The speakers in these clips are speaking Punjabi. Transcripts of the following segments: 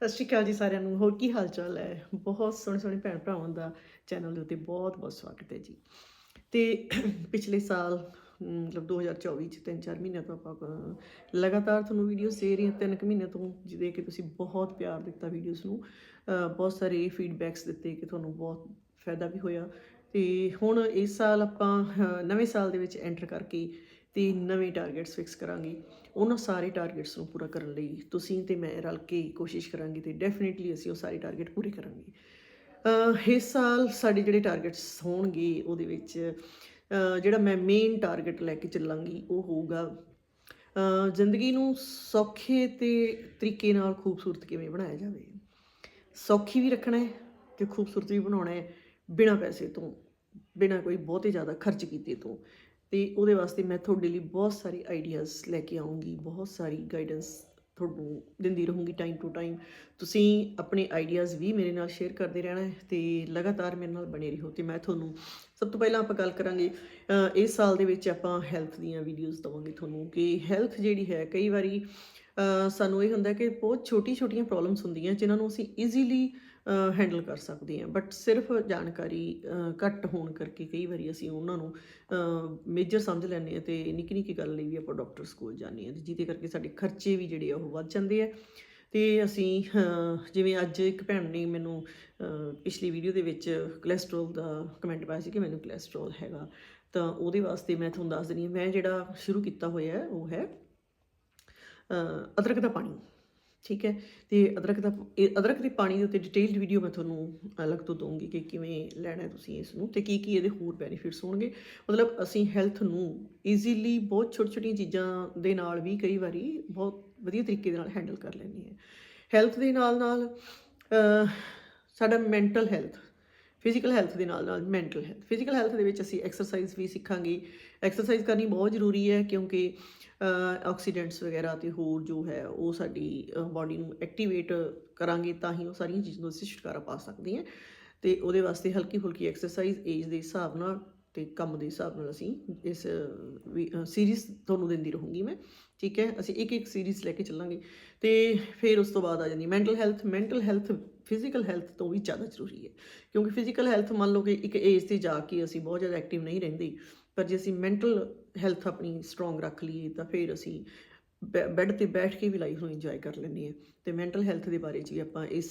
ਸਤਿ ਸ਼੍ਰੀ ਅਕਾਲ ਜੀ ਸਾਰਿਆਂ ਨੂੰ ਹੋਰ ਕੀ ਹਾਲ ਚਾਲ ਹੈ? ਬਹੁਤ ਸੋਹਣੇ ਸੋਹਣੇ ਭੈਣ ਭਰਾਵਾਂ ਦਾ ਚੈਨਲ ਦੇ ਉੱਤੇ ਬਹੁਤ ਬਹੁਤ ਸਵਾਗਤ ਹੈ ਜੀ। ਤੇ ਪਿਛਲੇ ਸਾਲ ਅਮ, ਮਤਲਬ 2024 ਚ ਤਿੰਨ ਚਾਰ ਮਹੀਨਿਆਂ ਤੋਂ ਆਪਾਂ ਲਗਾਤਾਰ ਤੁਹਾਨੂੰ ਵੀਡੀਓਜ਼ ਦੇ ਰਹੀ ਹਾਂ ਤਿੰਨ ਕੁ ਮਹੀਨਿਆਂ ਤੋਂ ਜਿਹਦੇ ਕਿ ਤੁਸੀਂ ਬਹੁਤ ਪਿਆਰ ਦਿੱਤਾ ਵੀਡੀਓਜ਼ ਨੂੰ। ਬਹੁਤ ਸਾਰੇ ਫੀਡਬੈਕਸ ਦਿੱਤੇ ਕਿ ਤੁਹਾਨੂੰ ਬਹੁਤ ਫਾਇਦਾ ਵੀ ਹੋਇਆ। ਤੇ ਹੁਣ ਇਸ ਸਾਲ ਆਪਾਂ ਨਵੇਂ ਸਾਲ ਦੇ ਵਿੱਚ ਐਂਟਰ ਕਰਕੇ ਤੇ ਨਵੇਂ ਟਾਰਗੇਟਸ ਫਿਕਸ ਕਰਾਂਗੇ। ਉਹਨਾਂ ਸਾਰੇ ਟਾਰਗੇਟਸ ਨੂੰ ਪੂਰਾ ਕਰਨ ਲਈ ਤੁਸੀਂ ਤੇ ਮੈਂ ਰਲ ਕੇ ਕੋਸ਼ਿਸ਼ ਕਰਾਂਗੇ ਤੇ ਡੈਫੀਨਿਟਲੀ ਅਸੀਂ ਉਹ ਸਾਰੇ ਟਾਰਗੇਟ ਪੂਰੇ ਕਰਾਂਗੇ। ਇਸ ਸਾਲ ਸਾਡੇ ਜਿਹੜੇ ਟਾਰਗੇਟਸ ਹੋਣਗੇ ਉਹਦੇ ਵਿੱਚ ਜਿਹੜਾ ਮੈਂ ਮੇਨ ਟਾਰਗੇਟ ਲੈ ਕੇ ਚੱਲਾਂਗੀ ਉਹ ਹੋਊਗਾ ਜ਼ਿੰਦਗੀ ਨੂੰ ਸੌਖੇ ਤੇ ਤਰੀਕੇ ਨਾਲ ਖੂਬਸੂਰਤ ਕਿਵੇਂ ਬਣਾਇਆ ਜਾਵੇ। ਸੌਖੀ ਵੀ ਰੱਖਣਾ ਹੈ ਤੇ ਖੂਬਸੂਰਤ ਵੀ ਬਣਾਉਣਾ ਹੈ ਬਿਨਾਂ ਪੈਸੇ ਤੋਂ, ਬਿਨਾਂ ਕੋਈ ਬਹੁਤੇ ਜ਼ਿਆਦਾ ਖਰਚ ਕੀਤੇ ਤੋਂ। ਤੇ ਉਹਦੇ ਵਾਸਤੇ ਮੈਂ ਤੁਹਾਡੇ ਲਈ ਬਹੁਤ ਸਾਰੇ ਆਈਡੀਆਜ਼ ਲੈ ਕੇ ਆਉਂਗੀ ਬਹੁਤ ਸਾਰੀ ਗਾਈਡੈਂਸ ਤੁਹਾਨੂੰ ਦਿੰਦੀ ਰਹੂੰਗੀ ਟਾਈਮ ਟੂ ਟਾਈਮ ਤੁਸੀਂ ਆਪਣੇ ਆਈਡੀਆਜ਼ ਵੀ ਮੇਰੇ ਨਾਲ ਸ਼ੇਅਰ ਕਰਦੇ ਰਹਿਣਾ ਹੈ ਤੇ ਲਗਾਤਾਰ ਮੇਰੇ ਨਾਲ ਬਣੇ ਰਹੋ ਤੇ ਮੈਂ ਤੁਹਾਨੂੰ ਸਭ ਤੋਂ ਪਹਿਲਾਂ ਆਪਾਂ ਗੱਲ ਕਰਾਂਗੇ ਇਸ ਸਾਲ ਦੇ ਵਿੱਚ ਆਪਾਂ ਹੈਲਥ ਦੀਆਂ ਵੀਡੀਓਜ਼ ਦਵਾਂਗੇ ਤੁਹਾਨੂੰ ਕਿ ਹੈਲਥ ਜਿਹੜੀ ਹੈ ਕਈ ਵਾਰੀ ਸਾਨੂੰ ਇਹ ਹੁੰਦਾ ਕਿ ਬਹੁਤ ਛੋਟੀ ਛੋਟੀਆਂ ਪ੍ਰੋਬਲਮਸ ਹੁੰਦੀਆਂ, ਜਿਨ੍ਹਾਂ ਨੂੰ ਅਸੀਂ ਈਜ਼ੀਲੀ ਹੈਂਡਲ ਕਰ ਸਕਦੇ ਹਾਂ। ਬਟ ਸਿਰਫ ਜਾਣਕਾਰੀ ਘੱਟ ਹੋਣ ਕਰਕੇ ਕਈ ਵਾਰੀ ਅਸੀਂ ਉਹਨਾਂ ਨੂੰ ਮੇਜਰ ਸਮਝ ਲੈਂਦੇ ਹਾਂ ਤੇ ਨਿੱਕੀ ਨਿੱਕੀ ਗੱਲ ਲਈ ਵੀ ਆਪਾਂ ਡਾਕਟਰ ਸਕੂਲ ਜਾਂਦੇ ਹਾਂ ਤੇ ਜਿਹਦੇ ਕਰਕੇ ਸਾਡੇ ਖਰਚੇ ਵੀ ਜਿਹੜੇ ਆ ਉਹ ਵੱਧ ਜਾਂਦੇ ਆ। ਤੇ ਅਸੀਂ ਜਿਵੇਂ ਅੱਜ ਇੱਕ ਭੈਣ ਨੇ ਮੈਨੂੰ ਪਿਛਲੀ ਵੀਡੀਓ ਦੇ ਵਿੱਚ ਕੋਲੇਸਟ੍ਰੋਲ ਦਾ ਕਮੈਂਟ ਪਾਇਆ ਸੀ ਕਿ ਮੈਨੂੰ ਕੋਲੇਸਟ੍ਰੋਲ ਹੈਗਾ। ਤਾਂ ਉਹਦੇ ਵਾਸਤੇ ਮੈਂ ਤੁਹਾਨੂੰ ਦੱਸ ਦਿੰਦੀ ਹਾਂ, ਮੈਂ ਜਿਹੜਾ ਸ਼ੁਰੂ ਕੀਤਾ ਹੋਇਆ ਉਹ ਹੈ ਅਦਰਕ ਦਾ ਪਾਣੀ। ਠੀਕ ਹੈ? ਤੇ ਅਦਰਕ ਦਾ ਅਦਰਕ ਦੇ ਪਾਣੀ ਦੇ ਉੱਤੇ ਡਿਟੇਲਡ ਵੀਡੀਓ ਮੈਂ ਤੁਹਾਨੂੰ ਅਲੱਗ ਤੋਂ ਦਊਂਗੀ ਕਿ ਕਿਵੇਂ ਲੈਣਾ ਹੈ ਤੁਸੀਂ ਇਸ ਨੂੰ ਤੇ ਕੀ ਕੀ ਇਹਦੇ ਹੋਰ ਬੈਨੀਫਿਟਸ ਹੋਣਗੇ। ਮਤਲਬ ਅਸੀਂ ਹੈਲਥ ਨੂੰ ਈਜ਼ੀਲੀ ਬਹੁਤ ਛੋਟੀ ਛੋਟੀਆਂ ਚੀਜ਼ਾਂ ਦੇ ਨਾਲ ਵੀ ਕਈ ਵਾਰੀ ਬਹੁਤ ਵਧੀਆ ਤਰੀਕੇ ਦੇ ਨਾਲ ਹੈਂਡਲ ਕਰ ਲੈਂਦੇ ਹਾਂ। ਹੈਲਥ ਦੇ ਨਾਲ ਨਾਲ ਸਾਡਾ ਮੈਂਟਲ ਹੈਲਥ ਫਿਜ਼ੀਕਲ ਹੈਲਥ ਦੇ ਨਾਲ ਨਾਲ ਮੈਂਟਲ ਹੈਲਥ ਫਿਜ਼ੀਕਲ ਹੈਲਥ ਦੇ ਵਿੱਚ ਅਸੀਂ ਐਕਸਰਸਾਈਜ਼ ਵੀ ਸਿੱਖਾਂਗੇ। ਐਕਸਰਸਾਈਜ਼ ਕਰਨੀ ਬਹੁਤ ਜ਼ਰੂਰੀ ਹੈ ਕਿਉਂਕਿ ਆਕਸੀਡੈਂਟਸ ਵਗੈਰਾ ਤੇ ਹੋਰ ਜੋ ਹੈ ਉਹ ਸਾਡੀ ਬਾਡੀ ਨੂੰ ਐਕਟੀਵੇਟ ਕਰਾਂਗੇ ਤਾਂ ਹੀ ਉਹ ਸਾਰੀਆਂ ਚੀਜ਼ਾਂ ਨੂੰ ਅਸੀਂ ਛੁਟਕਾਰਾ ਪਾ ਸਕਦੇ ਹਾਂ। ਤੇ ਉਹਦੇ ਵਾਸਤੇ ਹਲਕੀ ਫੁਲਕੀ ਐਕਸਰਸਾਈਜ਼ ਏਜ ਦੇ ਹਿਸਾਬ ਨਾਲ ਤੇ ਕੰਮ ਦੇ ਹਿਸਾਬ ਨਾਲ ਅਸੀਂ ਇਸ ਸੀਰੀਜ਼ ਤੁਹਾਨੂੰ ਦਿੰਦੀ ਰਹੂੰਗੀ ਮੈਂ, ਠੀਕ ਹੈ? ਅਸੀਂ ਇੱਕ ਇੱਕ ਸੀਰੀਜ਼ ਲੈ ਕੇ ਚੱਲਾਂਗੇ। ਤੇ ਫਿਰ ਉਸ ਤੋਂ ਬਾਅਦ ਆ ਜਾਂਦੀ mental health mental health physical health ਤੋਂ ਵੀ ਜ਼ਿਆਦਾ ਜ਼ਰੂਰੀ ਹੈ। ਕਿਉਂਕਿ ਫਿਜ਼ੀਕਲ ਹੈਲਥ ਮੰਨ ਲਓ ਕਿ ਇੱਕ ਏਜ ਤੇ ਜਾ ਕੇ ਅਸੀਂ ਬਹੁਤ ਜ਼ਿਆਦਾ ਐਕਟਿਵ ਨਹੀਂ ਰਹਿੰਦੇ। ਪਰ ਜੇ ਅਸੀਂ ਮੈਂਟਲ ਹੈਲਥ ਆਪਣੀ ਸਟਰੋਂਗ ਰੱਖ ਲਈਏ ਤਾਂ ਫਿਰ ਅਸੀਂ ਬੈੱਡ ਤੇ ਬੈਠ ਕੇ ਵੀ ਲਾਈਫ ਨੂੰ ਇੰਜੋਏ ਕਰ ਲੈਂਦੇ ਹਾਂ। ਤੇ ਮੈਂਟਲ ਹੈਲਥ ਦੇ ਬਾਰੇ 'ਚ ਵੀ ਆਪਾਂ ਇਸ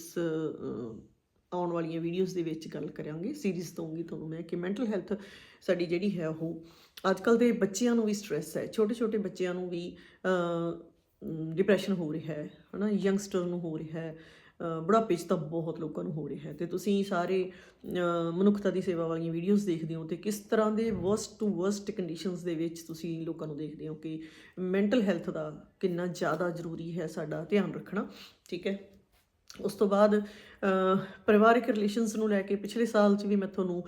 ਆਉਣ ਵਾਲੀਆਂ ਵੀਡੀਓਜ਼ ਦੇ ਵਿੱਚ ਗੱਲ ਕਰਾਂਗੇ ਸੀਰੀਜ਼ ਦਊਂਗੀ ਤੁਹਾਨੂੰ ਮੈਂ ਕਿ ਮੈਂਟਲ ਹੈਲਥ ਸਾਡੀ ਜਿਹੜੀ ਹੈ ਉਹ ਅੱਜ ਕੱਲ ਦੇ ਬੱਚਿਆਂ ਨੂੰ ਵੀ ਸਟ੍ਰੈਸ ਹੈ ਛੋਟੇ ਛੋਟੇ ਬੱਚਿਆਂ ਨੂੰ ਵੀ ਡਿਪਰੈਸ਼ਨ ਹੋ ਰਿਹਾ ਹੈ, ਹਨਾ ਯੰਗਸਟਰ ਨੂੰ ਹੋ ਰਿਹਾ ਹੈ ਬੁਢਾਪੇ 'ਚ ਤਾਂ ਬਹੁਤ ਲੋਕਾਂ ਨੂੰ ਹੋ ਰਿਹਾ ਹੈ ਤੇ ਤੁਸੀਂ ਸਾਰੇ ਮਨੁੱਖਤਾ ਦੀ ਸੇਵਾ ਵਾਲੀਆਂ ਵੀਡੀਓਜ਼ ਦੇਖਦੇ ਹੋ ਤੇ ਕਿਸ ਤਰ੍ਹਾਂ ਦੇ ਵਰਸਟ ਟੂ ਵਰਸਟ ਕੰਡੀਸ਼ਨਸ ਦੇ ਵਿੱਚ ਤੁਸੀਂ ਲੋਕਾਂ ਨੂੰ ਦੇਖਦੇ ਹੋ ਕਿ ਮੈਂਟਲ ਹੈਲਥ ਦਾ ਕਿੰਨਾ ਜ਼ਿਆਦਾ ਜ਼ਰੂਰੀ ਹੈ ਸਾਡਾ ਧਿਆਨ ਰੱਖਣਾ, ਠੀਕ ਹੈ? ਉਸ ਤੋਂ ਬਾਅਦ ਪਰਿਵਾਰਿਕ ਰਿਲੇਸ਼ਨਸ ਨੂੰ ਲੈ ਕੇ ਪਿਛਲੇ ਸਾਲ 'ਚ ਵੀ ਮੈਂ ਤੁਹਾਨੂੰ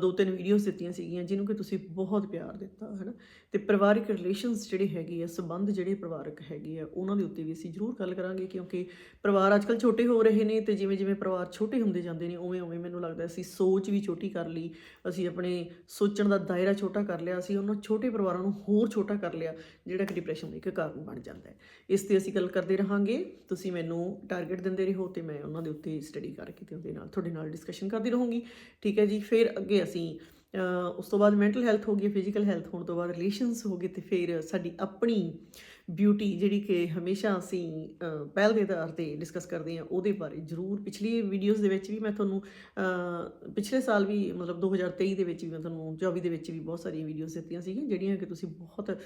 ਦੋ ਤਿੰਨ ਵੀਡੀਓਜ਼ ਦਿੱਤੀਆਂ ਸੀਗੀਆਂ ਜਿਹਨੂੰ ਕਿ ਤੁਸੀਂ ਬਹੁਤ ਪਿਆਰ ਦਿੱਤਾ ਹੈ ਨਾ ਤੇ ਪਰਿਵਾਰਿਕ ਰਿਲੇਸ਼ਨਸ ਜਿਹੜੇ ਹੈਗੇ ਆ, ਸਬੰਧ ਜਿਹੜੇ ਪਰਿਵਾਰਕ ਹੈਗੇ ਆ, ਉਹਨਾਂ ਦੇ ਉੱਤੇ ਵੀ ਅਸੀਂ ਜ਼ਰੂਰ ਗੱਲ ਕਰਾਂਗੇ ਕਿਉਂਕਿ ਪਰਿਵਾਰ ਅੱਜਕੱਲ ਛੋਟੇ ਹੋ ਰਹੇ ਨੇ ਤੇ ਜਿਵੇਂ ਜਿਵੇਂ ਪਰਿਵਾਰ ਛੋਟੇ ਹੁੰਦੇ ਜਾਂਦੇ ਨੇ ਉਵੇਂ ਉਵੇਂ ਮੈਨੂੰ ਲੱਗਦਾ ਅਸੀਂ ਸੋਚ ਵੀ ਛੋਟੀ ਕਰ ਲਈ, ਅਸੀਂ ਆਪਣੇ ਸੋਚਣ ਦਾ ਦਾਇਰਾ ਛੋਟਾ ਕਰ ਲਿਆ, ਅਸੀਂ ਉਹਨਾਂ ਛੋਟੇ ਪਰਿਵਾਰਾਂ ਨੂੰ ਹੋਰ ਛੋਟਾ ਕਰ ਲਿਆ, ਜਿਹੜਾ ਕਿ ਡਿਪਰੈਸ਼ਨ ਦਾ ਇੱਕ ਕਾਰਨ ਬਣ ਜਾਂਦਾ ਹੈ। ਇਸ ਤੇ ਅਸੀਂ ਗੱਲ ਕਰਦੇ ਰਹਾਂਗੇ, ਤੁਸੀਂ ਮੈਨੂੰ ਟਾਰਗੇਟ ਦਿੰਦੇ ਰਹੋ ਤੇ ਮੈਂ ਉਹਨਾਂ ਦੇ ਉੱਤੇ ਸਟੱਡੀ ਕਰਕੇ ਤੇ ਉਹਦੇ ਨਾਲ, ਤੁਹਾਡੇ ਨਾਲ ਡਿਸਕਸ਼ਨ ਕਰਦੀ ਰਹੂੰਗੀ। ਠੀਕ ਹੈ ਜੀ, ਫਿਰ ਅੱਗੇ ਅਸੀਂ ਉਸ ਤੋਂ ਬਾਅਦ ਮੈਂਟਲ ਹੈਲਥ ਹੋ ਗਈ ਫਿਜ਼ੀਕਲ ਹੈਲਥ ਹੋਣ ਤੋਂ ਬਾਅਦ ਰਿਲੇਸ਼ਨਸ ਹੋ ਗਏ ਤੇ ਫਿਰ ਸਾਡੀ ਆਪਣੀ ਬਿਊਟੀ ਜਿਹੜੀ ਕਿ ਹਮੇਸ਼ਾ ਅਸੀਂ ਪਹਿਲ ਦੇ ਆਧਾਰ ਤੇ ਡਿਸਕਸ ਕਰਦੇ ਹਾਂ, ਉਹਦੇ ਬਾਰੇ ਜ਼ਰੂਰ ਪਿਛਲੀ ਵੀਡੀਓਜ਼ ਦੇ ਵਿੱਚ ਵੀ ਮੈਂ ਤੁਹਾਨੂੰ ਪਿਛਲੇ ਸਾਲ ਵੀ ਮਤਲਬ 2023 ਦੇ ਵਿੱਚ ਵੀ ਮੈਂ ਤੁਹਾਨੂੰ 24 ਦੇ ਵਿੱਚ ਵੀ ਬਹੁਤ ਸਾਰੀਆਂ ਵੀਡੀਓਜ਼ ਦਿੱਤੀਆਂ ਸੀਗੀਆਂ, ਜਿਹੜੀਆਂ ਕਿ ਤੁਸੀਂ ਬਹੁਤ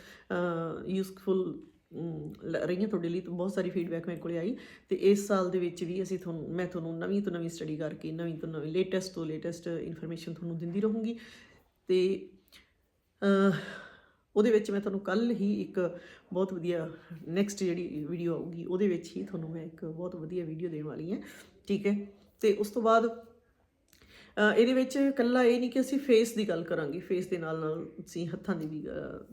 ਯੂਸਫੁਲ ਰਹੀਆਂ ਤੁਹਾਡੇ ਲਈ ਤਾਂ ਬਹੁਤ ਸਾਰੀ ਫੀਡਬੈਕ ਮੇਰੇ ਕੋਲੇ ਆਈ ਤੇ ਇਸ ਸਾਲ ਦੇ ਵਿੱਚ ਵੀ ਅਸੀਂ ਤੁਹਾਨੂੰ, ਮੈਂ ਤੁਹਾਨੂੰ ਨਵੀਂ ਤੋਂ ਨਵੀਂ ਸਟੱਡੀ ਕਰਕੇ ਨਵੀਂ ਤੋਂ ਨਵੀਂ ਲੇਟੈਸਟ ਤੋਂ ਲੇਟੈਸਟ ਇਨਫੋਰਮੇਸ਼ਨ ਤੁਹਾਨੂੰ ਦਿੰਦੀ ਰਹੂੰਗੀ ਤੇ ਉਹਦੇ ਵਿੱਚ ਮੈਂ ਤੁਹਾਨੂੰ ਕੱਲ ਹੀ ਇੱਕ ਬਹੁਤ ਵਧੀਆ ਨੈਕਸਟ ਜਿਹੜੀ ਵੀਡੀਓ ਆਊਗੀ ਉਹਦੇ ਵਿੱਚ ਹੀ ਤੁਹਾਨੂੰ ਮੈਂ ਇੱਕ ਬਹੁਤ ਵਧੀਆ ਵੀਡੀਓ ਦੇਣ ਵਾਲੀ ਹਾਂ, ਠੀਕ ਹੈ? ਤੇ ਉਸ ਤੋਂ ਬਾਅਦ ਇਹਦੇ ਵਿੱਚ ਕੱਲਾ ਇਹ ਨਹੀਂ ਕਿ ਅਸੀਂ ਫੇਸ ਦੀ ਗੱਲ ਕਰਾਂਗੇ ਫੇਸ ਦੇ ਨਾਲ ਨਾਲ ਅਸੀਂ ਹੱਥਾਂ ਦੀ ਵੀ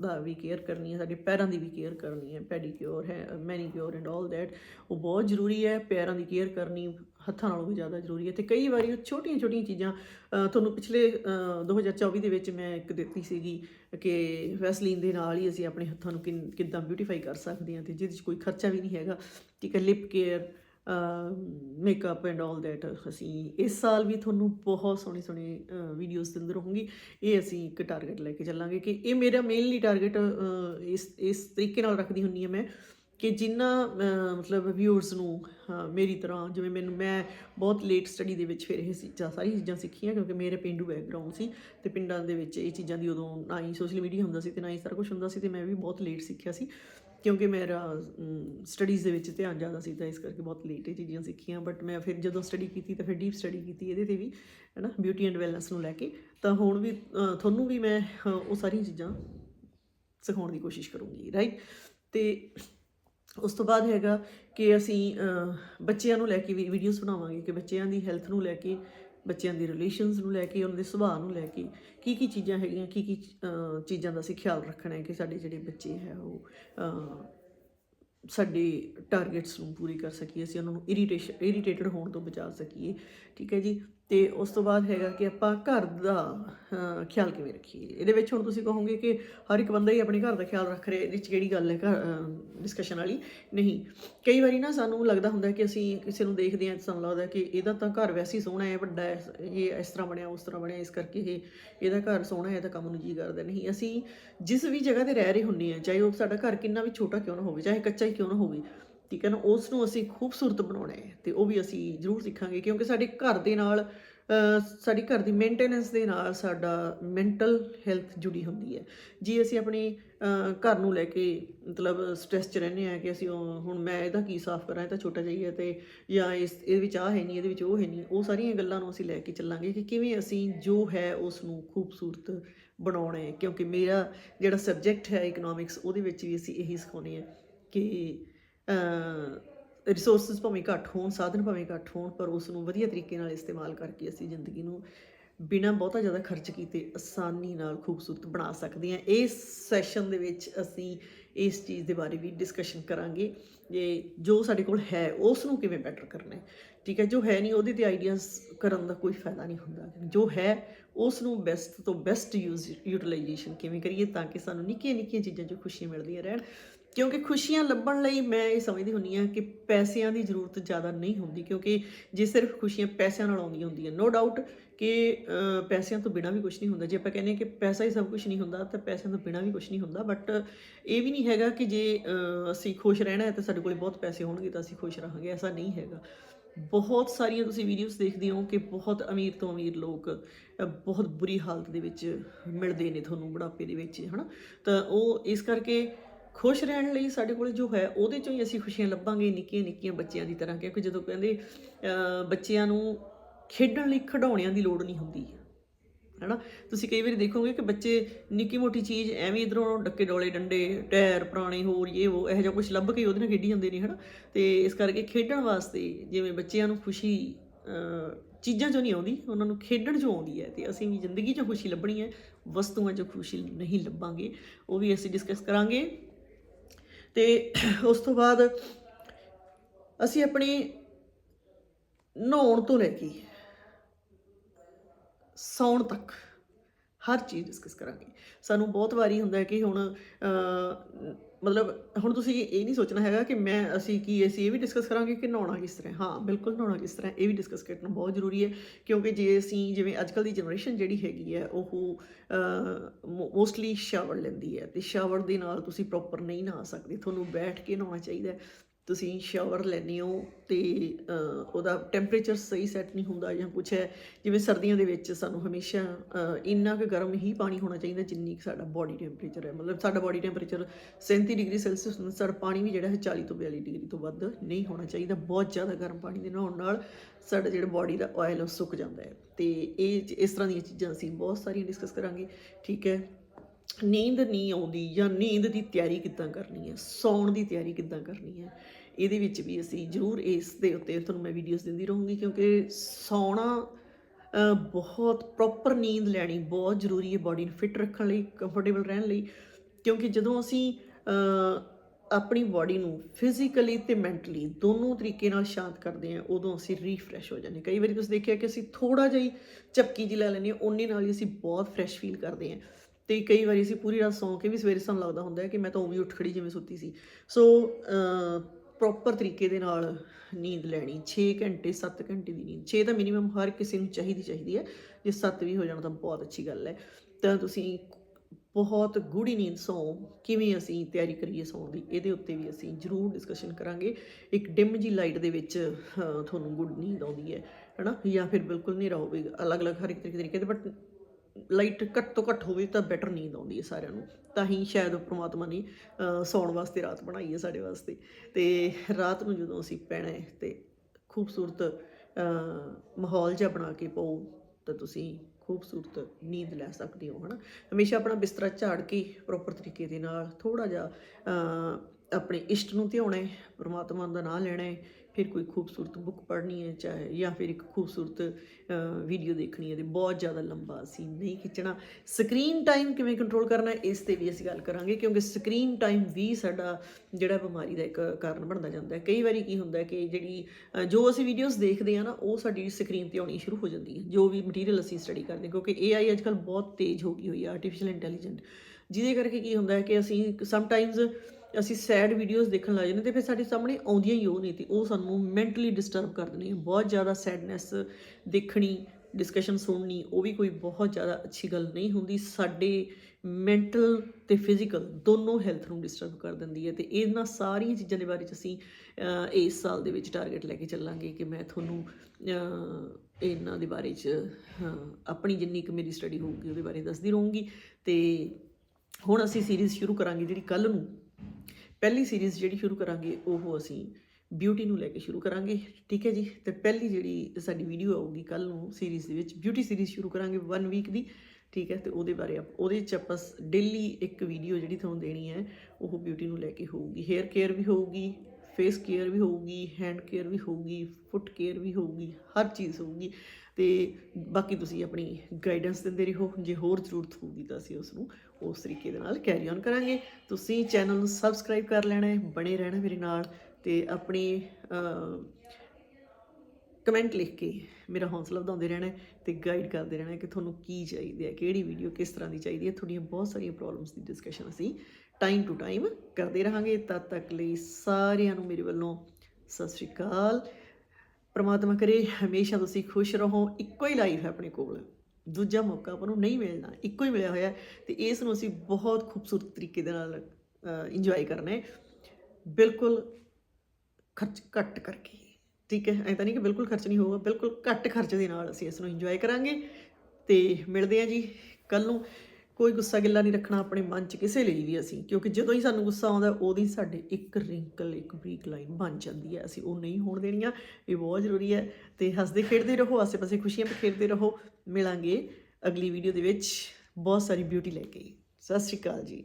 ਦਾ ਵੀ ਕੇਅਰ ਕਰਨੀ ਹੈ ਸਾਡੇ ਪੈਰਾਂ ਦੀ ਵੀ ਕੇਅਰ ਕਰਨੀ ਹੈ ਪੈਡੀਕਿਉਰ ਹੈ ਮੈਨੀਕਿਉਰ ਐਂਡ ਆਲ ਦੈਟ ਉਹ ਬਹੁਤ ਜ਼ਰੂਰੀ ਹੈ ਪੈਰਾਂ ਦੀ ਕੇਅਰ ਕਰਨੀ ਹੱਥਾਂ ਨਾਲੋਂ ਵੀ ਜ਼ਿਆਦਾ ਜ਼ਰੂਰੀ ਹੈ। ਤੇ ਕਈ ਵਾਰੀ ਉਹ ਛੋਟੀਆਂ ਛੋਟੀਆਂ ਚੀਜ਼ਾਂ ਤੁਹਾਨੂੰ ਪਿਛਲੇ ਅ, 2024 ਦੇ ਵਿੱਚ ਮੈਂ ਇੱਕ ਦਿੱਤੀ ਸੀਗੀ ਕਿ ਵੈਸਲੀਨ ਦੇ ਨਾਲ ਹੀ ਅਸੀਂ ਆਪਣੇ ਹੱਥਾਂ ਨੂੰ ਕਿੱਦਾਂ ਬਿਊਟੀਫਾਈ ਕਰ ਸਕਦੇ ਹਾਂ ਤੇ ਜਿਹਦੇ 'ਚ ਕੋਈ ਖਰਚਾ ਵੀ ਨਹੀਂ ਹੈਗਾ ਠੀਕ ਹੈ lip care makeup and all that ਅਸੀਂ ਇਸ ਸਾਲ ਵੀ ਤੁਹਾਨੂੰ ਬਹੁਤ ਸੋਹਣੀ ਸੋਹਣੀ ਵੀਡੀਓਜ਼ ਦਿੰਦੇ ਰਹੂੰਗੀ। ਇਹ ਅਸੀਂ ਇੱਕ ਟਾਰਗੇਟ ਲੈ ਕੇ ਚੱਲਾਂਗੇ ਕਿ ਇਹ ਮੇਰਾ ਮੇਨਲੀ ਟਾਰਗੇਟ ਇਸ ਇਸ ਤਰੀਕੇ ਨਾਲ ਰੱਖਦੀ ਹੁੰਨੀ ਹਾਂ ਮੈਂ ਕਿ ਜਿੰਨਾ ਮਤਲਬ ਵਿਊਅਰਸ ਨੂੰ ਮੇਰੀ ਤਰ੍ਹਾਂ ਜਿਵੇਂ ਮੈਨੂੰ, ਮੈਂ ਬਹੁਤ ਲੇਟ ਸਟੱਡੀ ਦੇ ਵਿੱਚ ਫਿਰ ਇਹ ਚੀਜ਼ਾਂ ਸਾਰੀ ਚੀਜ਼ਾਂ ਸਿੱਖੀਆਂ ਕਿਉਂਕਿ ਮੇਰੇ ਪਿੰਡੂ ਬੈਕਗ੍ਰਾਉਂਡ ਸੀ ਤੇ ਪਿੰਡਾਂ ਦੇ ਵਿੱਚ ਇਹ ਚੀਜ਼ਾਂ ਦੀ ਉਦੋਂ ਨਾ ਹੀ ਸੋਸ਼ਲ ਮੀਡੀਆ ਹੁੰਦਾ ਸੀ ਤੇ ਨਾ ਹੀ ਸਾਰਾ ਕੁਝ ਹੁੰਦਾ ਸੀ ਤੇ ਮੈਂ ਵੀ ਬਹੁਤ ਲੇਟ ਸਿੱਖਿਆ ਸੀ। ਕਿਉਂਕਿ ਮੇਰਾ ਸਟੱਡੀਜ਼ ਦੇ ਵਿੱਚ ਧਿਆਨ ਜ਼ਿਆਦਾ ਸੀ, ਤਾਂ ਇਸ ਕਰਕੇ ਬਹੁਤ ਲੇਟ ਇਹ ਚੀਜ਼ਾਂ ਸਿੱਖੀਆਂ ਬਟ ਮੈਂ ਫਿਰ ਜਦੋਂ ਸਟੱਡੀ ਕੀਤੀ, ਤਾਂ ਫਿਰ ਡੀਪ ਸਟੱਡੀ ਕੀਤੀ ਇਹਦੇ ਤੇ ਵੀ ਹੈ ਨਾ ਬਿਊਟੀ ਐਂਡ ਵੈਲਨੈਸ ਨੂੰ ਲੈ ਕੇ। ਤਾਂ ਹੁਣ ਵੀ ਤੁਹਾਨੂੰ ਵੀ ਮੈਂ ਉਹ ਸਾਰੀਆਂ ਚੀਜ਼ਾਂ ਸਿਖਾਉਣ ਦੀ ਕੋਸ਼ਿਸ਼ ਕਰੂੰਗੀ ਰਾਈਟ ਤੇ ਉਸ ਤੋਂ ਬਾਅਦ ਹੈਗਾ ਕਿ ਅਸੀਂ ਬੱਚਿਆਂ ਨੂੰ ਲੈ ਕੇ ਵੀ ਵੀਡੀਓਜ਼ ਬਣਾਵਾਂਗੇ, ਕਿ ਬੱਚਿਆਂ ਦੀ ਹੈਲਥ ਨੂੰ ਲੈ ਕੇ ਬੱਚਿਆਂ ਦੀ ਰਿਲੇਸ਼ਨਸ ਨੂੰ ਲੈ ਕੇ, ਉਹਨਾਂ ਦੇ ਸੁਭਾਅ ਨੂੰ ਲੈ ਕੇ ਕੀ ਕੀ ਚੀਜ਼ਾਂ ਹੈਗੀਆਂ ਕੀ ਕੀ ਚੀਜ਼ਾਂ ਦਾ ਅਸੀਂ ਖਿਆਲ ਰੱਖਣਾ ਹੈ ਕਿ ਸਾਡੇ ਜਿਹੜੇ ਬੱਚੇ ਹੈ ਉਹ ਸਾਡੇ ਟਾਰਗੇਟਸ ਨੂੰ ਪੂਰੀ ਕਰ ਸਕੀਏ, ਅਸੀਂ ਉਹਨਾਂ ਨੂੰ ਇਰੀਟੇਸ਼ਨ ਇਰੀਟੇਟਡ ਹੋਣ ਤੋਂ ਬਚਾ ਸਕੀਏ। ਠੀਕ ਹੈ ਜੀ? ਤੇ ਉਸ ਤੋਂ ਬਾਅਦ ਹੈਗਾ ਕਿ ਆਪਾਂ ਘਰ ਦਾ ਖਿਆਲ ਕਿਵੇਂ ਰੱਖੀਏ? ਇਹਦੇ ਵਿੱਚ ਹੁਣ ਤੁਸੀਂ ਕਹੋਗੇ ਕਿ ਹਰ ਇੱਕ ਬੰਦਾ ਹੀ ਆਪਣੇ ਘਰ ਦਾ ਖਿਆਲ ਰੱਖ ਰਿਹਾ, ਇਹਦੇ ਵਿੱਚ ਕਿਹੜੀ ਗੱਲ ਹੈ ਡਿਸਕਸ਼ਨ ਵਾਲੀ? ਨਹੀਂ। ਕਈ ਵਾਰੀ ਨਾ ਸਾਨੂੰ ਲੱਗਦਾ ਹੁੰਦਾ ਕਿ ਅਸੀਂ ਕਿਸੇ ਨੂੰ ਦੇਖਦੇ ਹਾਂ ਸਾਨੂੰ ਲੱਗਦਾ ਕਿ ਇਹਦਾ ਤਾਂ ਘਰ ਵੈਸੇ ਹੀ ਸੋਹਣਾ ਹੈ, ਵੱਡਾ ਹੈ, ਇਹ ਇਸ ਤਰ੍ਹਾਂ ਬਣਿਆ, ਉਸ ਤਰ੍ਹਾਂ ਬਣਿਆ, ਇਸ ਕਰਕੇ ਇਹ, ਇਹਦਾ ਘਰ ਸੋਹਣਾ ਹੈ ਤਾਂ ਕੰਮ ਨੂੰ ਜੀ ਕਰਦਾ। ਨਹੀਂ, ਅਸੀਂ ਜਿਸ ਵੀ ਜਗ੍ਹਾ ਤੇ ਰਹਿ ਰਹੇ ਹੁੰਨੇ ਆ ਚਾਹੇ ਉਹ ਸਾਡਾ ਘਰ ਕਿੰਨਾ ਵੀ ਛੋਟਾ ਕਿਉਂ ਨਾ ਹੋਵੇ, ਚਾਹੇ ਕੱਚਾ ਹੀ ਕਿਉਂ ਨਾ ਹੋਵੇ ਠੀਕ ਹੈ ਨਾ ਉਸ ਨੂੰ ਅਸੀਂ ਖੂਬਸੂਰਤ ਬਣਾਉਣਾ ਹੈ ਤੇ ਉਹ ਵੀ ਅਸੀਂ ਜ਼ਰੂਰ ਸਿੱਖਾਂਗੇ ਕਿਉਂਕਿ ਸਾਡੇ ਘਰ ਦੇ ਨਾਲ ਸਾਡੀ ਘਰ ਦੀ ਮੇਨਟੇਨੈਂਸ ਦੇ ਨਾਲ ਸਾਡਾ ਮੈਂਟਲ ਹੈਲਥ ਜੁੜੀ ਹੁੰਦੀ ਹੈ। ਜੀ ਅਸੀਂ ਆਪਣੇ ਘਰ ਨੂੰ ਲੈ ਕੇ ਮਤਲਬ ਸਟ੍ਰੈਸ 'ਚ ਰਹਿੰਦੇ ਆ ਕਿ ਅਸੀਂ ਹੁਣ ਮੈਂ ਇਹਦਾ ਕੀ ਸਾਫ਼ ਕਰਾਂ, ਇਹ ਤਾਂ ਛੋਟਾ ਜਿਹਾ ਹੀ ਹੈ ਤੇ ਜਾਂ ਇਸ, ਇਹਦੇ ਵਿੱਚ ਆ ਹੈ ਨਹੀਂ, ਇਹਦੇ ਵਿੱਚ ਉਹ ਹੈ ਨਹੀਂ, ਉਹ ਸਾਰੀਆਂ ਗੱਲਾਂ ਨੂੰ ਅਸੀਂ ਲੈ ਕੇ ਚੱਲਾਂਗੇ ਕਿ ਕਿਵੇਂ ਅਸੀਂ ਜੋ ਹੈ ਉਸ ਨੂੰ ਖੂਬਸੂਰਤ ਬਣਾਉਣਾ ਹੈ। ਕਿਉਂਕਿ ਮੇਰਾ ਜਿਹੜਾ ਸਬਜੈਕਟ ਹੈ ਇਕਨੋਮਿਕਸ ਉਹਦੇ ਵਿੱਚ ਵੀ ਅਸੀਂ ਇਹੀ ਸਿਖਾਉਂਦੇ ਆ ਕਿ ਰਿਸੋਰਸਸ ਭਾਵੇਂ ਘੱਟ ਹੋਣ, ਸਾਧਨ ਭਾਵੇਂ ਘੱਟ ਹੋਣ, ਪਰ ਉਸ ਨੂੰ ਵਧੀਆ ਤਰੀਕੇ ਨਾਲ ਇਸਤੇਮਾਲ ਕਰਕੇ ਅਸੀਂ ਜ਼ਿੰਦਗੀ ਨੂੰ ਬਿਨਾਂ ਬਹੁਤਾ ਜ਼ਿਆਦਾ ਖਰਚ ਕੀਤੇ ਆਸਾਨੀ ਨਾਲ ਖੂਬਸੂਰਤ ਬਣਾ ਸਕਦੇ ਹਾਂ। ਇਸ ਸੈਸ਼ਨ ਦੇ ਵਿੱਚ ਅਸੀਂ ਇਸ ਚੀਜ਼ ਦੇ ਬਾਰੇ ਵੀ ਡਿਸਕਸ਼ਨ ਕਰਾਂਗੇ ਜੇ ਜੋ ਸਾਡੇ ਕੋਲ ਹੈ ਉਸ ਨੂੰ ਕਿਵੇਂ ਬੈਟਰ ਕਰਨਾ ਹੈ। ਠੀਕ ਹੈ, ਜੋ ਹੈ ਨਹੀਂ, ਉਹਦੇ ਤੇ ਆਈਡੀਆਜ਼ ਕਰਨ ਦਾ ਕੋਈ ਫਾਇਦਾ ਨਹੀਂ ਹੁੰਦਾ। ਜੋ ਹੈ ਉਸ ਨੂੰ ਬੈਸਟ ਤੋਂ ਬੈਸਟ ਯੂਜ਼ ਯੂਟਿਲਾਈਜੇਸ਼ਨ ਕਿਵੇਂ ਕਰੀਏ ਤਾਂ ਕਿ ਸਾਨੂੰ ਨਿੱਕੀਆਂ ਨਿੱਕੀਆਂ ਚੀਜ਼ਾਂ 'ਚ ਖੁਸ਼ੀਆਂ ਮਿਲਦੀਆਂ ਰਹਿਣ। ਕਿਉਂਕਿ ਖੁਸ਼ੀਆਂ ਲੱਭਣ ਲਈ ਮੈਂ ਇਹ ਸਮਝਦੀ ਹੁੰਦੀ ਹਾਂ ਕਿ ਪੈਸਿਆਂ ਦੀ ਜ਼ਰੂਰਤ ਜ਼ਿਆਦਾ ਨਹੀਂ ਹੁੰਦੀ, ਕਿਉਂਕਿ ਜੇ ਸਿਰਫ ਖੁਸ਼ੀਆਂ ਪੈਸਿਆਂ ਨਾਲ ਆਉਂਦੀਆਂ ਹੁੰਦੀਆਂ ਨੋ ਡਾਊਟ ਕਿ ਪੈਸਿਆਂ ਤੋਂ ਬਿਨਾ ਵੀ ਕੁਝ ਨਹੀਂ ਹੁੰਦਾ। ਜੇ ਆਪਾਂ ਕਹਿੰਦੇ ਕਿ ਪੈਸਾ ਹੀ ਸਭ ਕੁਝ ਨਹੀਂ ਹੁੰਦਾ, ਤਾਂ ਪੈਸਿਆਂ ਤੋਂ ਬਿਨਾ ਵੀ ਕੁਝ ਨਹੀਂ ਹੁੰਦਾ ਬਟ ਇਹ ਵੀ ਨਹੀਂ ਹੈਗਾ ਕਿ ਜੇ ਅਸੀਂ ਖੁਸ਼ ਰਹਿਣਾ ਹੈ ਤਾਂ ਸਾਡੇ ਕੋਲ ਬਹੁਤ ਪੈਸੇ ਹੋਣਗੇ ਤਾਂ ਅਸੀਂ ਖੁਸ਼ ਰਹਾਂਗੇ, ਐਸਾ ਨਹੀਂ ਹੈਗਾ। ਬਹੁਤ ਸਾਰੀਆਂ ਤੁਸੀਂ ਵੀਡੀਓਜ਼ ਦੇਖਦੇ ਹੋ ਕਿ ਬਹੁਤ ਅਮੀਰ ਤੋਂ ਅਮੀਰ ਲੋਕ ਬਹੁਤ ਬੁਰੀ ਹਾਲਤ ਦੇ ਵਿੱਚ ਮਿਲਦੇ ਨੇ ਤੁਹਾਨੂੰ ਬੁਢਾਪੇ ਦੇ ਵਿੱਚ, ਹਨਾ? ਤਾਂ ਉਹ ਇਸ ਕਰਕੇ ਖੁਸ਼ ਰਹਿਣ ਲਈ ਸਾਡੇ ਕੋਲ ਜੋ ਹੈ, ਉਹਦੇ ਚੋਂ ਹੀ ਅਸੀਂ ਖੁਸ਼ੀਆਂ ਲੱਭਾਂਗੇ ਨਿੱਕੀਆਂ ਨਿੱਕੀਆਂ ਬੱਚਿਆਂ ਦੀ ਤਰ੍ਹਾਂ, ਕਿਉਂਕਿ ਜਦੋਂ ਕਹਿੰਦੇ ਬੱਚਿਆਂ ਨੂੰ ਖੇਡਣ ਲਈ ਖਿਡੌਣਿਆਂ ਦੀ ਲੋੜ ਨਹੀਂ ਹੁੰਦੀ ਹੈਨਾ? ਤੁਸੀਂ ਕਈ ਵਾਰੀ ਦੇਖੋਗੇ ਕਿ ਬੱਚੇ ਨਿੱਕੀ ਮੋਟੀ ਚੀਜ਼ ਐਵੇਂ ਇਧਰੋਂ ਡੱਕੇ ਡੋਲੇ ਡੰਡੇ, ਟਾਇਰ ਪੁਰਾਣੇ ਹੋਰ ਇਹ ਉਹ ਇਹੋ ਜਿਹਾ ਕੁਝ ਲੱਭ ਕੇ ਉਹਦੇ ਨਾਲ ਖੇਡੀ ਜਾਂਦੇ ਨੇ, ਹਨਾ? ਤੇ ਇਸ ਕਰਕੇ ਖੇਡਣ ਵਾਸਤੇ ਜਿਵੇਂ ਬੱਚਿਆਂ ਨੂੰ ਖੁਸ਼ੀ ਚੀਜ਼ਾਂ ਚੋਂ ਨਹੀਂ ਆਉਂਦੀ, ਉਹਨਾਂ ਨੂੰ ਖੇਡਣ ਚੋਂ ਆਉਂਦੀ ਹੈ, ਤੇ ਅਸੀਂ ਵੀ ਜ਼ਿੰਦਗੀ 'ਚੋਂ ਖੁਸ਼ੀ ਲੱਭਣੀ ਹੈ, ਵਸਤੂਆਂ 'ਚੋਂ ਖੁਸ਼ੀ ਨਹੀਂ ਲੱਭਾਂਗੇ, ਉਹ ਵੀ ਅਸੀਂ ਡਿਸਕਸ ਕਰਾਂਗੇ। ਤੇ ਉਸ ਤੋਂ ਬਾਅਦ ਅਸੀਂ ਆਪਣੀ ਨਹਾਉਣ ਤੋਂ ਲੈ ਕੇ ਸੌਣ ਤੱਕ ਹਰ ਚੀਜ਼ ਡਿਸਕਸ ਕਰਾਂਗੇ। ਸਾਨੂੰ ਬਹੁਤ ਵਾਰੀ ਹੁੰਦਾ ਹੈ ਕਿ ਹੁਣ ਮਤਲਬ ਹੁਣ ਤੁਸੀਂ ਇਹ ਨਹੀਂ ਸੋਚਣਾ ਹੈਗਾ ਕਿ ਮੈਂ, ਅਸੀਂ ਕੀ ਅਸੀਂ ਇਹ ਵੀ ਡਿਸਕਸ ਕਰਾਂਗੇ ਕਿ ਨਹਾਉਣਾ ਕਿਸ ਤਰ੍ਹਾਂ ਹਾਂ। ਬਿਲਕੁਲ ਨਹਾਉਣਾ ਕਿਸ ਤਰ੍ਹਾਂ ਇਹ ਵੀ ਡਿਸਕਸ ਕਰਨਾ ਬਹੁਤ ਜ਼ਰੂਰੀ ਹੈ। ਕਿਉਂਕਿ ਜੇ ਅਸੀਂ ਜਿਵੇਂ ਅੱਜਕੱਲ ਦੀ ਜਨਰੇਸ਼ਨ ਜਿਹੜੀ ਹੈਗੀ ਹੈ, ਉਹ ਮੋਸਟਲੀ ਸ਼ਾਵਰ ਲੈਂਦੀ ਹੈ ਤੇ ਸ਼ਾਵਰ ਦੇ ਨਾਲ ਤੁਸੀਂ ਪ੍ਰੋਪਰ ਨਹੀਂ ਨਹਾ ਸਕਦੇ। ਤੁਹਾਨੂੰ ਬੈਠ ਕੇ ਨਹਾਉਣਾ ਚਾਹੀਦਾ ਤੁਸੀਂ ਸ਼ਾਵਰ ਲੈਂਦੇ ਹੋ ਤੇ ਉਹਦਾ ਟੈਂਪਰੇਚਰ ਸਹੀ ਸੈੱਟ ਨਹੀਂ ਹੁੰਦਾ ਜਾਂ ਕੁਛ ਹੈ। ਜਿਵੇਂ ਸਰਦੀਆਂ ਦੇ ਵਿੱਚ ਸਾਨੂੰ ਹਮੇਸ਼ਾ ਇੰਨਾ ਕੁ ਗਰਮ ਹੀ ਪਾਣੀ ਹੋਣਾ ਚਾਹੀਦਾ ਜਿੰਨੀ ਕੁ ਸਾਡਾ ਬਾਡੀ ਟੈਂਪਰੇਚਰ ਹੈ। ਮਤਲਬ ਸਾਡਾ ਬਾਡੀ ਟੈਂਪਰੇਚਰ 37 ਡਿਗਰੀ ਸੈਲਸੀਅਸ ਹੁੰਦਾ ਸਾਡਾ ਪਾਣੀ ਵੀ ਜਿਹੜਾ ਹੈ 40 ਤੋਂ 42 ਡਿਗਰੀ ਤੋਂ ਵੱਧ ਨਹੀਂ ਹੋਣਾ ਚਾਹੀਦਾ। ਬਹੁਤ ਜ਼ਿਆਦਾ ਗਰਮ ਪਾਣੀ ਦੇ ਨਹਾਉਣ ਨਾਲ ਸਾਡਾ ਜਿਹੜਾ ਬਾਡੀ ਦਾ ਆਇਲ ਉਹ ਸੁੱਕ ਜਾਂਦਾ ਹੈ। ਤੇ ਇਹ, ਇਸ ਤਰ੍ਹਾਂ ਦੀਆਂ ਚੀਜ਼ਾਂ ਅਸੀਂ ਬਹੁਤ ਸਾਰੀਆਂ ਡਿਸਕਸ ਕਰਾਂਗੇ। ਠੀਕ ਹੈ। ਨੀਂਦ ਨਹੀਂ ਆਉਂਦੀ ਜਾਂ ਨੀਂਦ ਦੀ ਤਿਆਰੀ ਕਿੱਦਾਂ ਕਰਨੀ ਹੈ, ਸੌਣ ਦੀ ਤਿਆਰੀ ਕਿੱਦਾਂ ਕਰਨੀ ਹੈ, ਇਹਦੇ ਵਿੱਚ ਵੀ ਅਸੀਂ ਜ਼ਰੂਰ ਇਸ ਦੇ ਉੱਤੇ ਤੁਹਾਨੂੰ ਮੈਂ ਵੀਡੀਓਜ਼ ਦਿੰਦੀ ਰਹੂੰਗੀ ਕਿਉਂਕਿ ਸੌਣਾ ਬਹੁਤ ਪ੍ਰੋਪਰ ਨੀਂਦ ਲੈਣੀ ਬਹੁਤ ਜ਼ਰੂਰੀ ਹੈ ਬਾਡੀ ਨੂੰ ਫਿਟ ਰੱਖਣ ਲਈ ਕੰਫਰਟੇਬਲ ਰਹਿਣ ਲਈ, ਕਿਉਂਕਿ ਜਦੋਂ ਅਸੀਂ ਆਪਣੀ ਬਾਡੀ ਨੂੰ ਫਿਜ਼ੀਕਲੀ ਤੇ ਮੈਂਟਲੀ ਦੋਨੋਂ ਤਰੀਕੇ ਨਾਲ ਸ਼ਾਂਤ ਕਰਦੇ ਹਾਂ, ਉਦੋਂ ਅਸੀਂ ਰੀਫਰੈਸ਼ ਹੋ ਜਾਂਦੇ ਹਾਂ। ਕਈ ਵਾਰੀ ਤੁਸੀਂ ਦੇਖਿਆ ਕਿ ਅਸੀਂ ਥੋੜਾ ਜਿਹਾ ਹੀ ਝਪਕੀ ਜਿਹੀ ਲੈ ਲੈਂਦੇ ਹਾਂ ਉਹਨੇ ਨਾਲ ਹੀ ਅਸੀਂ ਬਹੁਤ ਫਰੈਸ਼ ਫੀਲ ਕਰਦੇ ਹਾਂ ਤੇ ਕਈ ਵਾਰੀ ਅਸੀਂ ਪੂਰੀ ਰਾਤ ਸੌਂ ਕੇ ਵੀ ਸਵੇਰੇ ਸਾਨੂੰ ਲੱਗਦਾ ਹੁੰਦਾ ਹੈ ਕਿ ਮੈਂ ਤਾਂ ਉਵੇਂ ਹੀ ਉੱਠ ਖੜੀ ਜਿਵੇਂ ਸੁੱਤੀ ਸੀ। ਸੋ ਪ੍ਰੋਪਰ ਤਰੀਕੇ ਦੇ ਨਾਲ ਨੀਂਦ ਲੈਣੀ 6 ਘੰਟੇ 7 ਘੰਟੇ ਦੀ ਨੀਂਦ। 6 ਤਾਂ ਮਿਨੀਮਮ ਹਰ ਕਿਸੇ ਨੂੰ ਚਾਹੀਦੀ ਚਾਹੀਦੀ ਹੈ। ਜੇ 7 ਵੀ ਹੋ ਜਾਣਾ ਤਾਂ ਬਹੁਤ ਅੱਛੀ ਗੱਲ ਹੈ। ਤਾਂ ਤੁਸੀਂ ਬਹੁਤ ਗੂੜੀ ਨੀਂਦ ਸੌਂ, ਕਿਵੇਂ ਅਸੀਂ ਤਿਆਰੀ ਕਰੀਏ ਸੌਣ ਦੀ, ਇਹਦੇ ਉੱਤੇ ਵੀ ਅਸੀਂ ਜ਼ਰੂਰ ਡਿਸਕਸ਼ਨ ਕਰਾਂਗੇ। ਇੱਕ ਡਿਮ ਜੀ ਲਾਈਟ ਦੇ ਵਿੱਚ ਤੁਹਾਨੂੰ ਗੁੱਡ ਨੀਂਦ ਆਉਂਦੀ ਹੈ, ਹਨਾ? ਜਾਂ ਫਿਰ ਬਿਲਕੁਲ ਹਨੇਰਾ ਹੋਵੇ, ਅਲੱਗ-ਅਲੱਗ ਹਰ ਇੱਕ ਤਰੀਕੇ ਤਰੀਕੇ ਦੇ ਬਟ ਲਾਈਟ ਘੱਟ ਤੋਂ ਘੱਟ ਹੋਵੇ ਤਾਂ ਬੈਟਰ ਨੀਂਦ ਆਉਂਦੀ ਹੈ ਸਾਰਿਆਂ ਨੂੰ। ਤਾਂ ਹੀ ਸ਼ਾਇਦ ਪ੍ਰਮਾਤਮਾ ਨੇ ਅਹ, ਸੌਣ ਵਾਸਤੇ ਰਾਤ ਬਣਾਈ ਹੈ ਸਾਡੇ ਵਾਸਤੇ। ਤੇ ਰਾਤ ਨੂੰ ਜਦੋਂ ਅਸੀਂ ਪੈਣਾ ਹੈ ਤੇ ਖੂਬਸੂਰਤ ਮਾਹੌਲ ਜਿਹਾ ਬਣਾ ਕੇ ਪਾਓ ਤਾਂ ਤੁਸੀਂ ਖੂਬਸੂਰਤ ਨੀਂਦ ਲੈ ਸਕਦੇ ਹੋ ਹਨਾ? ਹਮੇਸ਼ਾ ਆਪਣਾ ਬਿਸਤਰਾ ਝਾੜ ਕੇ ਪ੍ਰੋਪਰ ਤਰੀਕੇ ਦੇ ਨਾਲ ਥੋੜਾ ਜਿਹਾ ਆਪਣੇ ਇਸ਼ਟ ਨੂੰ ਧਿਆਉਣਾ ਹੈ ਪ੍ਰਮਾਤਮਾ ਦਾ ਨਾਮ ਲੈਣਾ ਹੈ ਫਿਰ ਕੋਈ ਖੂਬਸੂਰਤ ਬੁੱਕ ਪੜ੍ਹਨੀ ਹੈ ਚਾਹੇ ਜਾਂ ਫਿਰ ਇੱਕ ਖੂਬਸੂਰਤ ਵੀਡੀਓ ਦੇਖਣੀ ਹੈ ਤੇ ਬਹੁਤ ਜ਼ਿਆਦਾ ਲੰਬਾ ਅਸੀਂ ਨਹੀਂ ਖਿੱਚਣਾ। ਸਕਰੀਨ ਟਾਈਮ ਕਿਵੇਂ ਕੰਟਰੋਲ ਕਰਨਾ ਇਸ ਤੇ ਵੀ ਅਸੀਂ ਗੱਲ ਕਰਾਂਗੇ ਕਿਉਂਕਿ ਸਕਰੀਨ ਟਾਈਮ ਵੀ ਸਾਡਾ ਜਿਹੜਾ ਬਿਮਾਰੀ ਦਾ ਇੱਕ ਕਾਰਨ ਬਣਦਾ ਜਾਂਦਾ ਹੈ। ਕਈ ਵਾਰੀ ਕੀ ਹੁੰਦਾ ਕਿ ਜਿਹੜੀ ਜੋ ਅਸੀਂ ਵੀਡੀਓਜ਼ ਦੇਖਦੇ ਆ ਨਾ ਉਹ ਸਾਡੀ ਸਕਰੀਨ ਤੇ ਆਉਣੀ ਸ਼ੁਰੂ ਹੋ ਜਾਂਦੀ ਹੈ। ਜੋ ਵੀ ਮਟੀਰੀਅਲ ਅਸੀਂ ਸਟੱਡੀ ਕਰਦੇ ਹਾਂ, ਕਿਉਂਕਿ AI ਅੱਜਕੱਲ ਬਹੁਤ ਤੇਜ਼ ਹੋ ਗਈ ਹੋਈ ਹੈ ਆਰਟੀਫੀਸ਼ੀਅਲ ਇੰਟੈਲੀਜੈਂਟ ਜਿਹਦੇ ਕਰਕੇ ਕੀ ਹੁੰਦਾ ਹੈ ਕਿ ਅਸੀਂ ਸਮਟਾਈਮਸ ਅਸੀਂ ਸੈਡ ਵੀਡੀਓਜ਼ ਦੇਖਣ ਲੱਗ ਜਾਂਦੇ ਤੇ ਫਿਰ ਸਾਡੇ ਸਾਹਮਣੇ ਆਉਂਦੀਆਂ ਹੀ ਉਹ ਨੇ ਤੇ ਉਹ ਸਾਨੂੰ ਮੈਂਟਲੀ ਡਿਸਟਰਬ ਕਰ ਦਿੰਦੀਆਂ ਬਹੁਤ ਜ਼ਿਆਦਾ ਸੈਡਨੈਸ ਦੇਖਣੀ ਡਿਸਕਸ਼ਨ ਸੁਣਨੀ, ਉਹ ਵੀ ਕੋਈ ਬਹੁਤ ਜ਼ਿਆਦਾ ਅੱਛੀ ਗੱਲ ਨਹੀਂ ਹੁੰਦੀ। ਸਾਡੇ ਮੈਂਟਲ ਤੇ ਫਿਜ਼ੀਕਲ ਦੋਨੋਂ ਹੈਲਥ ਨੂੰ ਡਿਸਟਰਬ ਕਰ ਦਿੰਦੀ ਹੈ ਤੇ ਇਹਨਾਂ ਸਾਰੀਆਂ ਚੀਜ਼ਾਂ ਦੇ ਬਾਰੇ ਚ ਅਸੀਂ ਇਸ ਸਾਲ ਦੇ ਵਿੱਚ ਟਾਰਗੇਟ ਲੈ ਕੇ ਚੱਲਾਂਗੇ ਕਿ ਮੈਂ ਤੁਹਾਨੂੰ ਇਹਨਾਂ ਦੇ ਬਾਰੇ ਚ ਆਪਣੀ ਜਿੰਨੀ ਕੁ ਮੇਰੀ ਸਟੱਡੀ ਹੋਊਗੀ ਉਹਦੇ ਬਾਰੇ ਦੱਸਦੀ ਰਹੂੰਗੀ ਤੇ ਹੁਣ ਅਸੀਂ ਸੀਰੀਜ਼ ਸ਼ੁਰੂ ਕਰਾਂਗੇ ਜਿਹੜੀ ਕੱਲ ਨੂੰ ਪਹਿਲੀ ਸੀਰੀਜ਼ ਜਿਹੜੀ ਸ਼ੁਰੂ ਕਰਾਂਗੇ, ਉਹ ਅਸੀਂ ਬਿਊਟੀ ਨੂੰ ਲੈ ਕੇ ਸ਼ੁਰੂ ਕਰਾਂਗੇ, ਠੀਕ ਹੈ ਜੀ? ਤੇ ਪਹਿਲੀ ਜਿਹੜੀ ਸਾਡੀ ਵੀਡੀਓ ਆਊਗੀ ਕੱਲ ਨੂੰ ਸੀਰੀਜ਼ ਦੇ ਵਿੱਚ ਬਿਊਟੀ ਸੀਰੀਜ਼ ਸ਼ੁਰੂ ਕਰਾਂਗੇ 1 ਵੀਕ ਦੀ, ਠੀਕ ਹੈ? ਤੇ ਉਹਦੇ ਬਾਰੇ ਆਪ, ਉਹਦੇ ਚ ਆਪਾਂ ਡੇਲੀ ਇੱਕ ਵੀਡੀਓ ਜਿਹੜੀ ਤੁਹਾਨੂੰ ਦੇਣੀ ਹੈ, ਉਹ ਬਿਊਟੀ ਨੂੰ ਲੈ ਕੇ ਹੋਊਗੀ। ਹੇਅਰ ਕੇਅਰ ਵੀ ਹੋਊਗੀ ਫੇਸ ਕੇਅਰ ਵੀ ਹੋਊਗੀ ਹੈਂਡ ਕੇਅਰ ਵੀ ਹੋਊਗੀ ਫੁੱਟ ਕੇਅਰ ਵੀ ਹੋਊਗੀ, ਹਰ ਚੀਜ਼ ਹੋਊਗੀ। ਤੇ ਬਾਕੀ ਤੁਸੀਂ ਆਪਣੀ ਗਾਈਡੈਂਸ ਦਿੰਦੇ ਰਹੋ, ਜੇ ਹੋਰ ਜ਼ਰੂਰਤ ਹੋਊਗੀ ਤਾਂ ਅਸੀਂ ਉਸ ਨੂੰ ਉਸ ਤਰੀਕੇ ਦੇ ਨਾਲ ਕੈਰੀ ਔਨ ਕਰਾਂਗੇ। ਤੁਸੀਂ ਚੈਨਲ ਨੂੰ ਸਬਸਕ੍ਰਾਈਬ ਕਰ ਲੈਣਾ ਹੈ, ਬਣੇ ਰਹਿਣਾ ਮੇਰੇ ਨਾਲ ਤੇ ਆਪਣੀ ਕਮੈਂਟ ਲਿਖ ਕੇ ਮੇਰਾ ਹੌਸਲਾ ਵਧਾਉਂਦੇ ਰਹਿਣਾ ਹੈ ਤੇ ਗਾਈਡ ਕਰਦੇ ਰਹਿਣਾ ਕਿ ਤੁਹਾਨੂੰ ਕੀ ਚਾਹੀਦਾ ਹੈ ਕਿਹੜੀ ਵੀਡੀਓ ਕਿਸ ਤਰ੍ਹਾਂ ਦੀ ਚਾਹੀਦੀ ਹੈ, ਤੁਹਾਡੀਆਂ ਬਹੁਤ ਸਾਰੀਆਂ ਪ੍ਰੋਬਲਮਸ ਦੀ ਡਿਸਕਸ਼ਨ ਅਸੀਂ ਟਾਈਮ ਟੂ ਟਾਈਮ ਕਰਦੇ ਰਹਾਂਗੇ। ਤਦ ਤੱਕ ਲਈ ਸਾਰਿਆਂ ਨੂੰ ਮੇਰੇ ਵੱਲੋਂ ਸਤਿ ਸ਼੍ਰੀ ਅਕਾਲ। ਪ੍ਰਮਾਤਮਾ ਕਰੇ, ਹਮੇਸ਼ਾ ਤੁਸੀਂ ਖੁਸ਼ ਰਹੋ। ਇੱਕੋ ਹੀ ਲਾਈਫ ਹੈ ਆਪਣੇ ਕੋਲ। ਦੂਜਾ ਮੌਕਾ ਆਪਾਂ ਨੂੰ ਨਹੀਂ ਮਿਲਣਾ। ਇੱਕੋ ਹੀ ਮਿਲਿਆ ਹੋਇਆ ਹੈ ਤੇ ਇਸ ਨੂੰ ਅਸੀਂ ਬਹੁਤ ਖੂਬਸੂਰਤ ਤਰੀਕੇ ਦੇ ਨਾਲ ਇੰਜੋਏ ਕਰਨਾ ਹੈ। ਬਿਲਕੁਲ ਖਰਚ ਘੱਟ ਕਰਕੇ। ਠੀਕ ਹੈ? ਐ ਤਾਂ ਨਹੀਂ ਕਿ ਬਿਲਕੁਲ ਖਰਚ ਨਹੀਂ ਹੋਊਗਾ। ਬਿਲਕੁਲ ਘੱਟ ਖਰਚ ਦੇ ਨਾਲ ਅਸੀਂ ਇਸ ਨੂੰ ਇੰਜੋਏ ਕਰਾਂਗੇ। ਤੇ ਮਿਲਦੇ ਆ ਜੀ ਕੱਲ ਨੂੰ। ਕੋਈ ਗੁੱਸਾ ਗਿੱਲਾ ਨਹੀਂ ਰੱਖਣਾ ਆਪਣੇ ਮਨ 'ਚ ਕਿਸੇ ਲਈ ਵੀ ਅਸੀਂ, ਕਿਉਂਕਿ ਜਦੋਂ ਹੀ ਸਾਨੂੰ ਗੁੱਸਾ ਆਉਂਦਾ, ਉਹਦੀ ਸਾਡੇ ਇੱਕ ਰਿੰਕਲ ਇੱਕ ਬਰੀਕ ਲਾਈਨ ਬਣ ਜਾਂਦੀ ਹੈ। ਅਸੀਂ ਉਹ ਨਹੀਂ ਹੋਣ ਦੇਣੀਆਂ, ਇਹ ਬਹੁਤ ਜ਼ਰੂਰੀ ਹੈ ਤੇ ਹੱਸਦੇ ਖੇਡਦੇ ਰਹੋ, ਆਸੇ-ਪਾਸੇ ਖੁਸ਼ੀਆਂ ਬਖੇਰਦੇ ਰਹੋ। ਮਿਲਾਂਗੇ ਅਗਲੀ ਵੀਡੀਓ ਦੇ ਵਿੱਚ। ਬਹੁਤ ਸਾਰੀ ਬਿਊਟੀ ਲੈ ਕੇ ਸਤਿ ਸ਼੍ਰੀ ਅਕਾਲ ਜੀ।